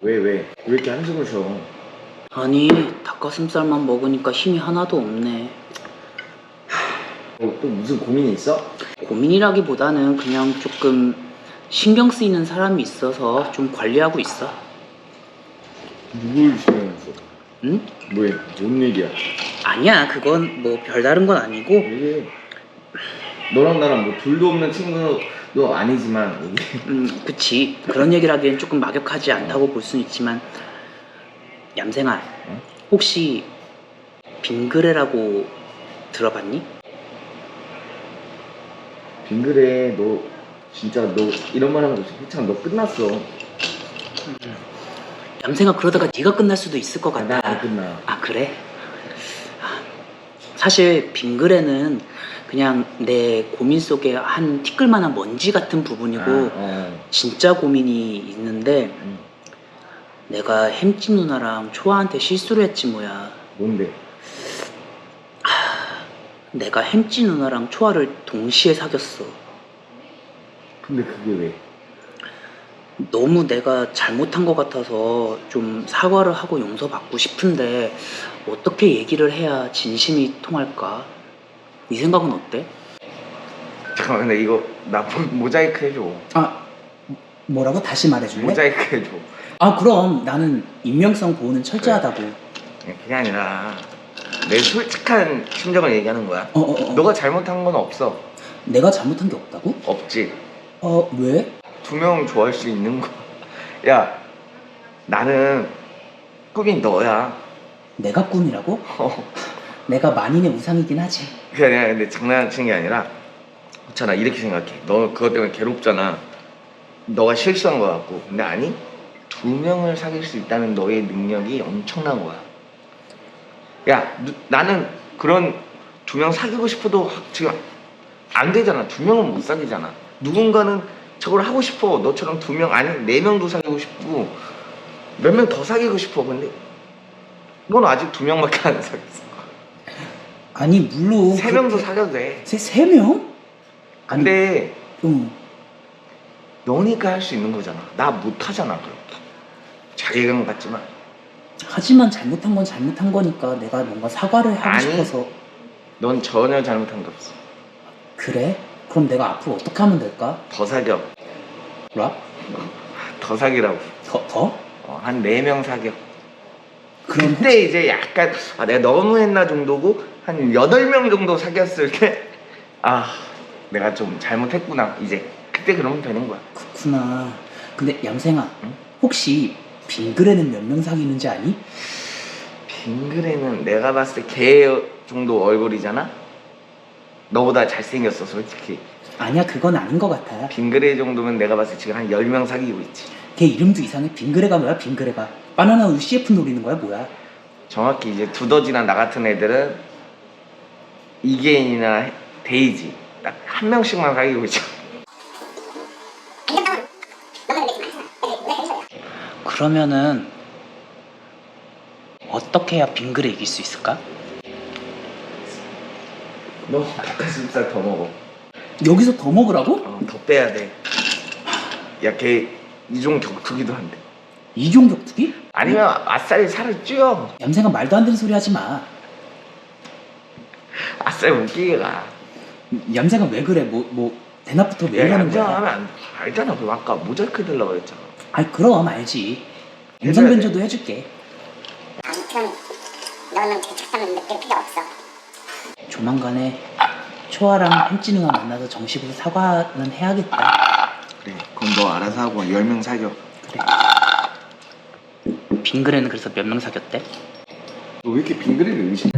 왜 왜? 왜 이렇게 한숨을 쉬어? 아니 닭가슴살만 먹으니까 힘이 하나도 없네 어, 또 무슨 고민이 있어? 고민이라기보다는 그냥 조금 신경 쓰이는 사람이 있어서 좀 관리하고 있어 누굴 신경 써? 응? 뭐해? 뭔 얘기야? 아니야 그건 뭐 별다른 건 아니고 이게 너랑 나랑 뭐 둘도 없는 친구 도 아니지만 이게. 음 그치. 그런 얘기를 하기엔 조금 막역하지 않다고 볼 수는 있지만 얌생아 응? 혹시 빙그레라고 들어봤니? 빙그레 너 진짜 너 이런 말 하는 거 희창 너 끝났어. 얌생아 그러다가 네가 끝날 수도 있을 것나 같다. 안 끝나. 아 그래? 아, 사실 빙그레는 그냥 내 고민 속에 한 티끌만한 먼지 같은 부분이고 아, 어. 진짜 고민이 있는데 응. 내가 햄찌 누나랑 초아한테 실수를 했지 뭐야 뭔데? 내가 햄찌 누나랑 초아를 동시에 사귀었어 근데 그게 왜? 너무 내가 잘못한 것 같아서 좀 사과를 하고 용서받고 싶은데 어떻게 얘기를 해야 진심이 통할까? 네 생각은 어때? 잠깐만 근데 이거 나 모자이크 해줘 아 뭐라고 다시 말해줄래? 모자이크 해줘 아 그럼 나는 익명성 보호는 철저하다고. 그게 아니라 내 솔직한 심정을 얘기하는 거야 어, 어, 어. 너가 잘못한 건 없어 내가 잘못한 게 없다고? 없지 어 왜? 두명 좋아할 수 있는 거. 야, 나는 꿈이 너야. 내가 꿈이라고? 어. 내가 만인의 우상이긴 하지. 그게 아니라 근데 장난치는 게 아니라 그렇잖아 이렇게 생각해. 너 그것 때문에 괴롭잖아. 너가 실수한 거 같고. 근데 아니 두 명을 사귈 수 있다는 너의 능력이 엄청난 거야. 야, 누- 나는 그런 두 명 사귀고 싶어도 지금 안 되잖아. 두 명은 못 사귀잖아. 누군가는 저걸 하고 싶어. 너처럼 두 명 아니 네 명도 사귀고 싶고 몇 명 더 사귀고 싶어. 근데 넌 아직 두 명밖에 안 사귀었어. 아니 물론 세 명도 사귀어도 돼. 세, 세 명? 아니, 근데 응. 너니까 할 수 있는 거잖아. 나 못하잖아. 그럼. 자괴감 같지만 하지만 잘못한 건 잘못한 거니까 내가 뭔가 사과를 하고 아니. 싶어서 넌 전혀 잘못한 게 없어. 그래? 그럼 내가 앞으로 어떻게 하면 될까? 더 사겨. 라? 더 사귀라고. 더? 더? 어, 한네명 사겨. 그럼 그때 이제 약간 아, 내가 너무 했나 정도고 한 여덟 명 정도 사귀었을 때 아, 내가 좀 잘못했구나. 이제 그때 그러면 되는 거야. 그렇구나. 근데 얌생아, 응? 혹시 빙그레는 몇 명 사귀는지 아니? 빙그레는 내가 봤을 때개 정도 얼굴이잖아. 너보다 잘생겼어, 솔직히. 아니야, 그건 아닌 것 같아. 빙그레 정도면 내가 봤을 때 지금 한 10명 사귀고 있지. 걔 이름도 이상해. 빙그레가 뭐야? 빙그레가. 바나나 우유 CF 노리는 거야? 뭐야? 정확히 이제 두더지나 나 같은 애들은 이계인이나 데이지 딱 한 명씩만 사귀고 있죠. 그러면은 어떻게 해야 빙그레 이길 수 있을까? 너 닭가슴살 더 먹어. 여기서 더 먹으라고? 어, 더 빼야 돼. 야, 걔 이종 격투기도 한대. 이종 격투기? 아니면 아싸리 살을 찌워. 얌생아 말도 안 되는 소리 하지 마. 아싸리 웃기게 가. 얌생아 왜 그래? 뭐 뭐 대낮부터 왜 야, 이러는 거야? 안 돼. 알잖아. 그 아까 모자이크 해달라고 했잖아. 아이 그럼 알지. 음성 돼. 변조도 해줄게. 아무튼 너는 그 착함을 느낄 필요 없어. 조만간에 초아랑 햄찌 누나 만나서 정식으로 사과는 해야겠다. 그래. 그럼 너 알아서 하고 10명 사겨. 그래. 빙그레는 그래서 몇 명 사귀었대? 너 왜 이렇게 빙그레를 의심?